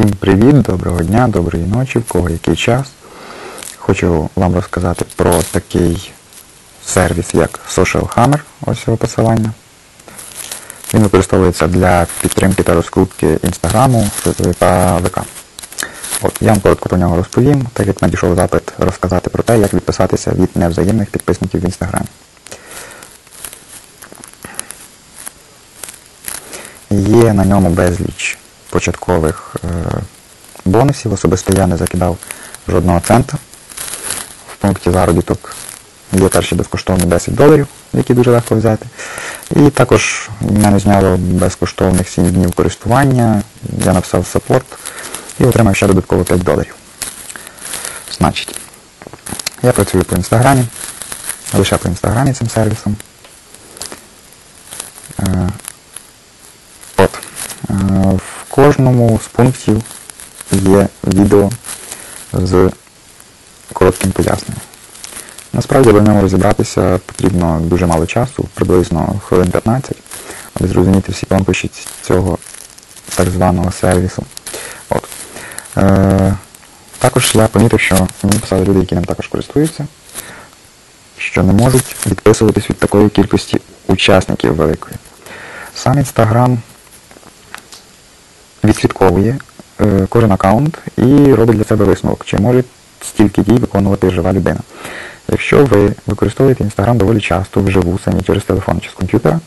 Всім привіт, доброго дня, доброї ночі, в кого який час. Хочу вам розказати про такий сервіс, як Social Hammer, ось його посилання. Він використовується для підтримки та розкрутки інстаграму та ВК. От, Я вам коротко про нього розповім, так як надійшов запит розказати про те, як відписатися від невзаємних підписників в інстаграмі. Є на ньому безліч початкових е, бонусів. Особисто я не закидав жодного цента. В пункті заробіток є перші безкоштовні 10 доларів, які дуже легко взяти. І також мене зняло безкоштовних 7 днів користування. Я написав саппорт і отримав ще додатково 5 доларів. Значить, я працюю по інстаграмі, лише по інстаграмі цим сервісом. Е, От. Кожному з пунктів є відео з коротким поясненням. Насправді, аби в ньому розібратися, потрібно дуже мало часу, приблизно хвилин 15, аби зрозуміти всі тонкощі цього так званого сервісу. От. Е, також я помітив, що мені писали люди, які ним також користуються, що не можуть відписуватись від такої кількості учасників великої. Сам Інстаграм відслідковує е, кожен аккаунт і робить для себе висновок, чи може стільки дій виконувати жива людина. Якщо ви використовуєте Інстаграм доволі часто вживу, самі через телефон чи з комп'ютера,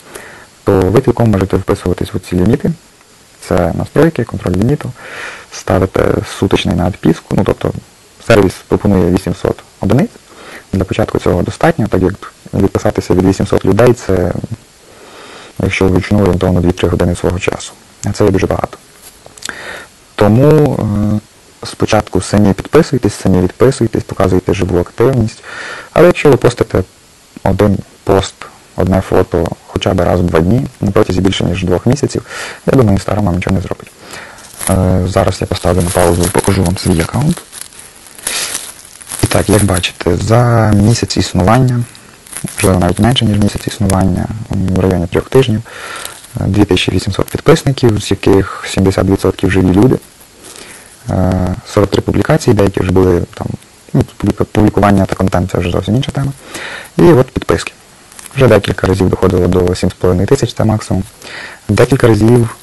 то ви цілком можете вписуватись в ці ліміти. Це настройки, контроль ліміту, ставите суточний на відписку, ну тобто сервіс пропонує 800 одиниць. Для початку цього достатньо, так як відписатися від 800 людей, це, якщо вручну орієнтовно 2-3 години свого часу. Це є дуже багато. Тому е, спочатку самі підписуйтесь, самі відписуйтесь, показуйте живу активність. Але якщо ви постите один пост, одне фото хоча б раз в два дні, на протязі більше ніж двох місяців, я думаю, Інстаграм вам нічого не зробить. Е, зараз я поставлю на паузу і покажу вам свій аккаунт. І так, як бачите, за місяць існування, можливо навіть менше, ніж місяць існування, в районі трьох тижнів, 2800 підписників, з яких 70% живі люди. 43 публікації, деякі вже були там, ну, публікування та контент це вже зовсім інша тема. І от підписки. Вже декілька разів доходило до 7,5 тисяч, це максимум. Декілька разів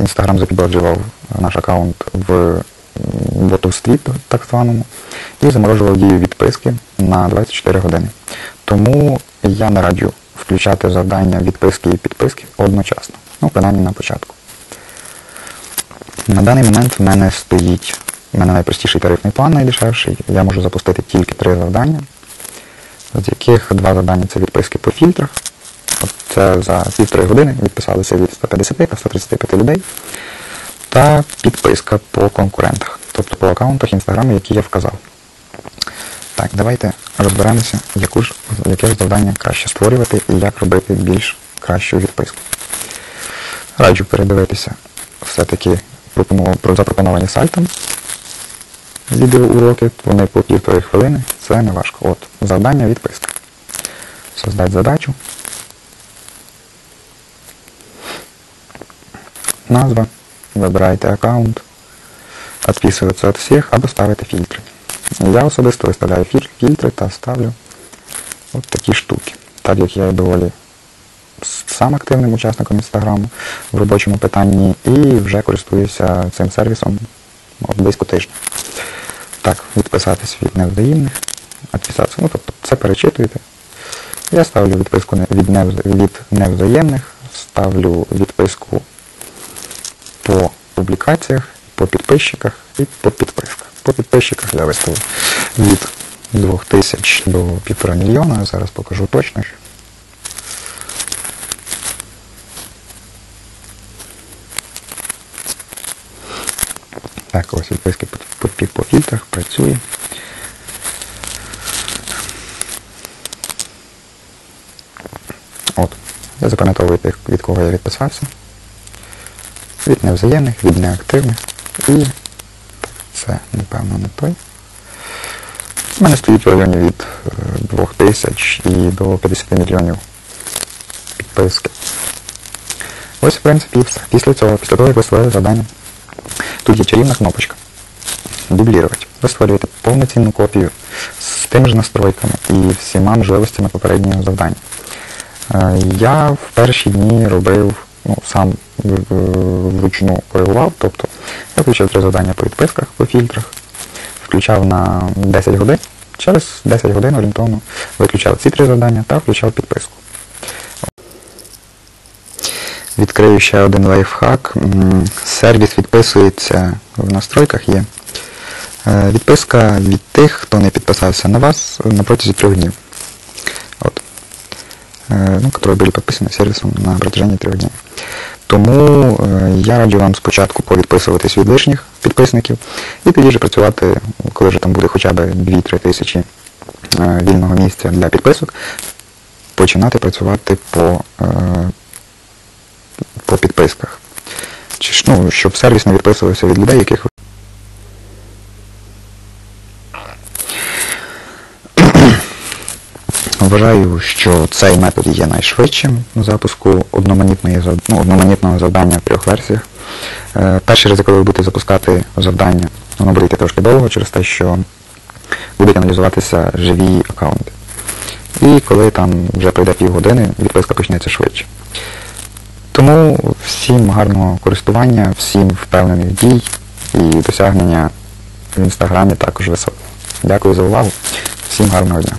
Інстаграм запідозрював наш аккаунт в ботовстві, так званому, і заморожував дію відписки на 24 години. Тому я не раджу включати завдання відписки і підписки одночасно. Ну, принаймні на початку. На даний момент в мене стоїть, в мене найпростіший тарифний план, найдешевший. Я можу запустити тільки три завдання, з яких два завдання це відписки по фільтрах. Це за півтори години відписалися від 150 та 135 людей. Та підписка по конкурентах, тобто по аккаунтах інстаграму, які я вказав. Давайте розберемося, яку ж, яке ж завдання краще створювати і як робити більш кращу відписку. Раджу передивитися все-таки про запропоновані сайтом відеоуроки, вони по півтори хвилини, це не важко. От, завдання відписка. Создати задачу. Назва. Вибираєте аккаунт, відписується від всіх або ставите фільтри. Я особисто виставляю фільтри та ставлю от такі штуки. Так як я доволі сам активним учасником інстаграму в робочому питанні і вже користуюся цим сервісом близько тижня. Так, відписатись від невзаємних, відписатися, ну тобто це перечитуєте. Я ставлю відписку від, невз... від невзаємних, ставлю відписку по публікаціях, по підписчиках і по підписках. По підписчиках я виставив від 2000 до 1,5 мільйона, зараз покажу точно. Так, ось відписки по, по, по фільтрах працює. От, я запам'ятовую, від кого я відписався. Від невзаємних, від неактивних. І це, напевно, не той. У мене стоїть в районі від 2000 і до 50 мільйонів підписки. Ось, в принципі, все. Після цього, після того, як ви створили завдання, тут є чарівна кнопочка. Дублірувати. Ви створюєте повноцінну копію з тими ж настройками і всіма можливостями попереднього завдання. Е, Я в перші дні робив, ну, сам в- вручну коригував, тобто я включив три завдання по відписках, по фільтрах, включав на 10 годин, через 10 годин орієнтовно виключав ці три завдання та включав підписку. Відкрию ще один лайфхак. Сервіс відписується в настройках є. Е, Відписка від тих, хто не підписався на вас на протязі трьох днів. От. Е, Ну, которые были підписані сервісом на протяжении трьох днів. Тому е, я раджу вам спочатку повідписуватись від лишніх підписників і тоді вже працювати, коли вже там буде хоча б 2-3 тисячі е, вільного місця для підписок, починати працювати по, е, по підписках. Чи ну, щоб сервіс не відписувався від людей, яких ви Вважаю, що цей метод є найшвидшим у запуску одноманітної, ну, одноманітного завдання в трьох версіях. Е, Перший раз, коли ви будете запускати завдання, воно буде йти трошки довго через те, що будуть аналізуватися живі аккаунти. І коли там вже пройде півгодини, відписка почнеться швидше. Тому всім гарного користування, всім впевнених дій і досягнення в інстаграмі також високо. Дякую за увагу. Всім гарного дня.